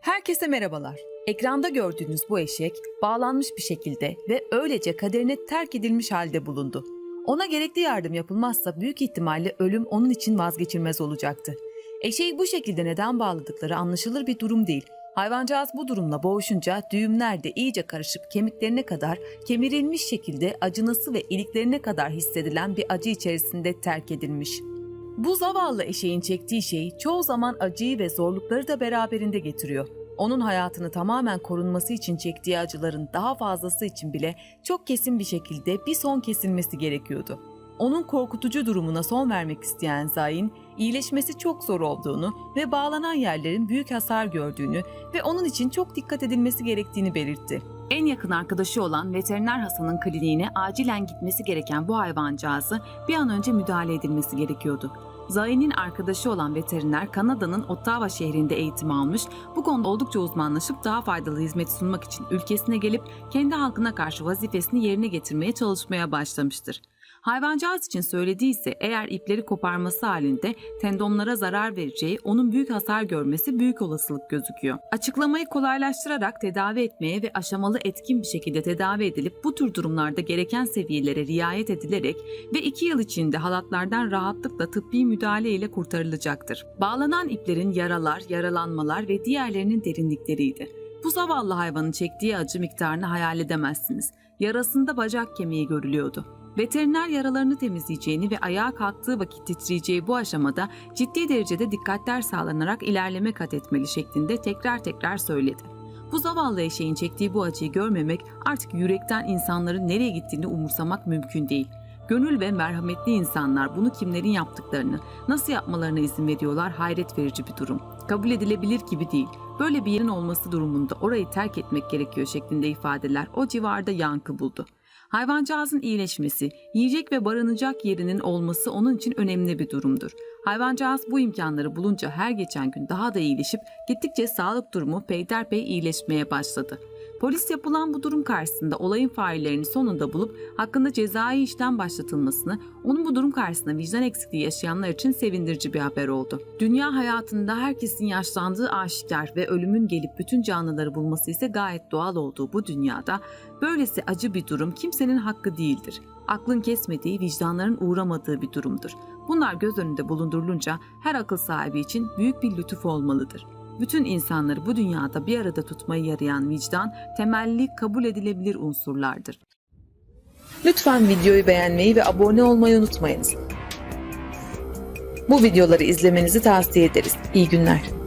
Herkese merhabalar. Ekranda gördüğünüz bu eşek bağlanmış bir şekilde ve öylece kaderine terk edilmiş halde bulundu. Ona gerekli yardım yapılmazsa büyük ihtimalle ölüm onun için vazgeçilmez olacaktı. Eşeği bu şekilde neden bağladıkları anlaşılır bir durum değil. Hayvancağız bu durumla boğuşunca düğümler de iyice karışıp kemiklerine kadar kemirilmiş şekilde acınası ve iliklerine kadar hissedilen bir acı içerisinde terk edilmiş. Bu zavallı eşeğin çektiği şey çoğu zaman acıyı ve zorlukları da beraberinde getiriyor. Onun hayatını tamamen korunması için çektiği acıların daha fazlası için bile çok kesin bir şekilde bir son kesilmesi gerekiyordu. Onun korkutucu durumuna son vermek isteyen Zayn, iyileşmesi çok zor olduğunu ve bağlanan yerlerin büyük hasar gördüğünü ve onun için çok dikkat edilmesi gerektiğini belirtti. En yakın arkadaşı olan veteriner Hasan'ın kliniğine acilen gitmesi gereken bu hayvancağızı bir an önce müdahale edilmesi gerekiyordu. Zayn'in arkadaşı olan veteriner Kanada'nın Ottawa şehrinde eğitim almış, bu konuda oldukça uzmanlaşıp daha faydalı hizmet sunmak için ülkesine gelip kendi halkına karşı vazifesini yerine getirmeye çalışmaya başlamıştır. Hayvancağız için söylediği ise eğer ipleri koparması halinde tendonlara zarar vereceği, onun büyük hasar görmesi büyük olasılık gözüküyor. Açıklamayı kolaylaştırarak tedavi etmeye ve aşamalı etkin bir şekilde tedavi edilip bu tür durumlarda gereken seviyelere riayet edilerek ve 2 yıl içinde halatlardan rahatlıkla tıbbi müdahale ile kurtarılacaktır. Bağlanan iplerin yaralar, yaralanmalar ve diğerlerinin derinlikleriydi. Bu zavallı hayvanın çektiği acı miktarını hayal edemezsiniz. Yarasında bacak kemiği görülüyordu. Veteriner yaralarını temizleyeceğini ve ayağa kalktığı vakit titreyeceği bu aşamada ciddi derecede dikkatler sağlanarak ilerleme kat etmeli şeklinde tekrar tekrar söyledi. Bu zavallı eşeğin çektiği bu acıyı görmemek artık yürekten insanların nereye gittiğini umursamak mümkün değil. Gönül ve merhametli insanlar bunu kimlerin yaptıklarını, nasıl yapmalarına izin veriyorlar hayret verici bir durum. Kabul edilebilir gibi değil. Böyle bir yerin olması durumunda orayı terk etmek gerekiyor şeklinde ifadeler o civarda yankı buldu. Hayvancağızın iyileşmesi, yiyecek ve barınacak yerinin olması onun için önemli bir durumdur. Hayvancağız bu imkanları bulunca her geçen gün daha da iyileşip gittikçe sağlık durumu peyderpey iyileşmeye başladı. Polis yapılan bu durum karşısında olayın faillerini sonunda bulup hakkında cezai işlem başlatılmasını, onun bu durum karşısında vicdan eksikliği yaşayanlar için sevindirici bir haber oldu. Dünya hayatında herkesin yaşlandığı aşikar ve ölümün gelip bütün canlıları bulması ise gayet doğal olduğu bu dünyada böylesi acı bir durum kimsenin hakkı değildir. Aklın kesmediği, vicdanların uğramadığı bir durumdur. Bunlar göz önünde bulundurulunca her akıl sahibi için büyük bir lütuf olmalıdır. Bütün insanları bu dünyada bir arada tutmayı yarayan vicdan, temelli kabul edilebilir unsurlardır. Lütfen videoyu beğenmeyi ve abone olmayı unutmayınız. Bu videoları izlemenizi tavsiye ederiz. İyi günler.